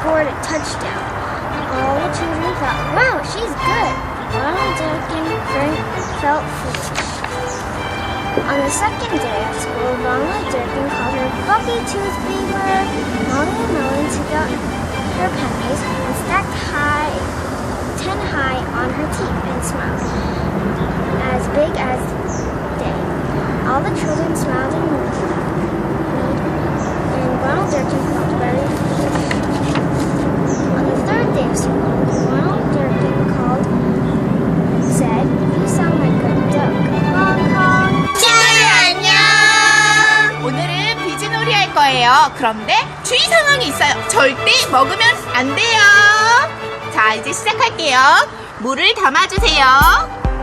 scored a touchdown. And all the children thought, wow, she's good. Ronald Duncan Frank felt foolish. On the second day of school, Ronald Durkin called her Fluffy Tooth Beaver. Molly Melon took out her pennies and stacked high, ten high on her teeth and smiled. 할 거예요. 그런데 주의 상황이 있어요. 절대 먹으면 안 돼요. 자, 이제 시작할게요. 물을 담아주세요.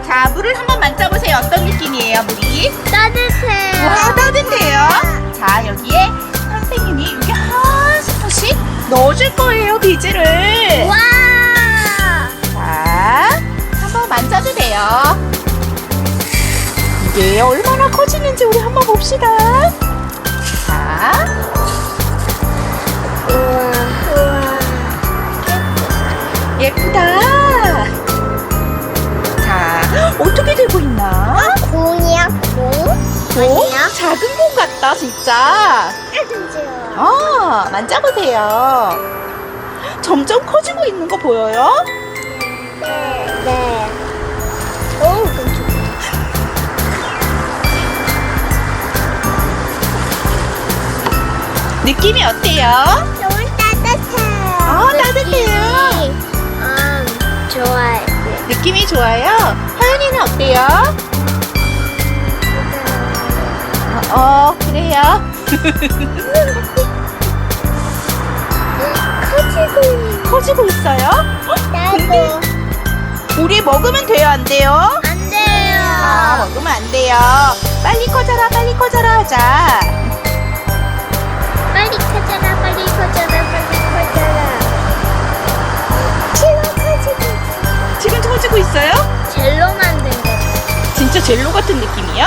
자, 물을 한번 만져보세요. 어떤 느낌이에요, 물이? 따뜻해요. 와, 따뜻해요. 자, 여기에 선생님이 이렇게 한 스푼씩 넣어줄 거예요, 비즈를. 와. 자, 한번 만져도 돼요. 이게 얼마나 커지는지 우리 한번 봅시다. 자, 우와. 예쁘다. 자, 어떻게 되고 있나? 공이야 공? 오, 작은 공 같다, 진짜. 어, 만져보세요. 점점 커지고 있는 거 보여요? 느낌이 어때요? 너무 따뜻해요. 아, 따뜻해요. 음, 좋아요. 느낌이 좋아요? 하연이는 어때요? 어, 어, 그래요. 커지고 있는 커지고 있어요? 나도 우리 먹으면 돼요, 안 돼요? 안 돼요. 아, 먹으면 안 돼요. 빨리 커져라, 빨리 커져라 하자. 젤로 같은 보여.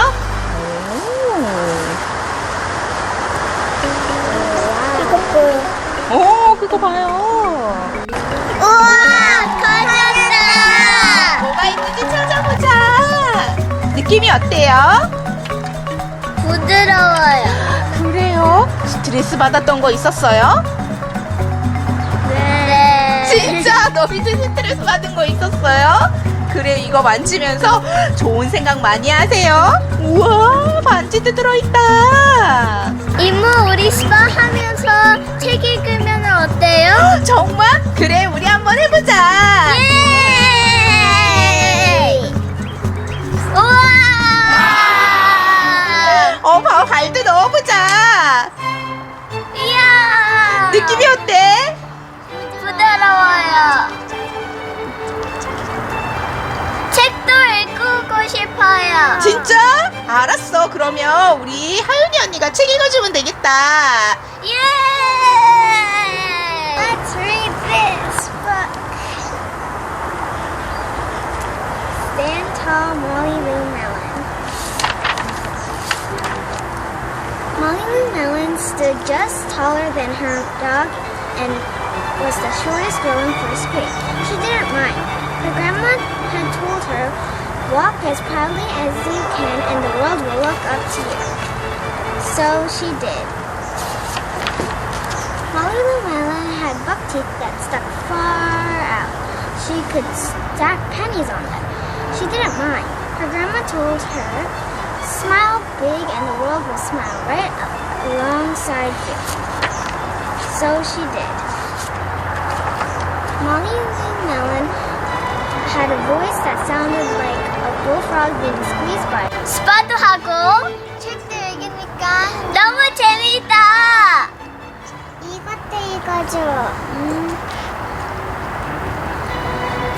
오, 오 그거 봐요. 우와, 커졌다. 뭐가 있는지 찾아보자. 느낌이 어때요? 부드러워요. 그래요? 스트레스 받았던 거 있었어요? 네. 진짜 너 밑에 스트레스 받은 거? 그래 이거 만지면서 좋은 생각 많이 하세요. 우와 반지도 들어있다. 이모, 우리 스파 하면서 책 읽으면 어때요? 정말? 그래 우리 한번 해보자. 예! 우와! 어 봐, 발도 넣어보자. 이야! 느낌이 어때? 부드러워요. 싶어요. 진짜? 알았어. 그러면 우리 하윤이 언니가 책 읽어주면 되겠다. 예! Let's read this book. Stand tall, Molly Lou Melon. Molly Lou Melon stood just taller than her dog and was the shortest girl in first grade. She didn't mind. Her grandma had told her, walk as proudly as you can and the world will look up to you. So she did. Molly Llewellyn had buck teeth that stuck far out. She could stack pennies on them. She didn't mind. Her grandma told her, smile big and the world will smile right up alongside you. So she did. Molly Llewellyn had a voice that sounded like a bullfrog being squeezed by. 스파도 하고 책도 읽으니까 너무 재밌다. 이것도 읽어줘. 음.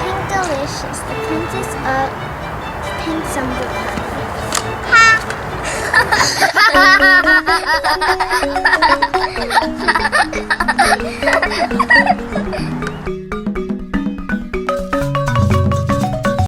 Pink Delicious, the princess of pink sombrero. Ha!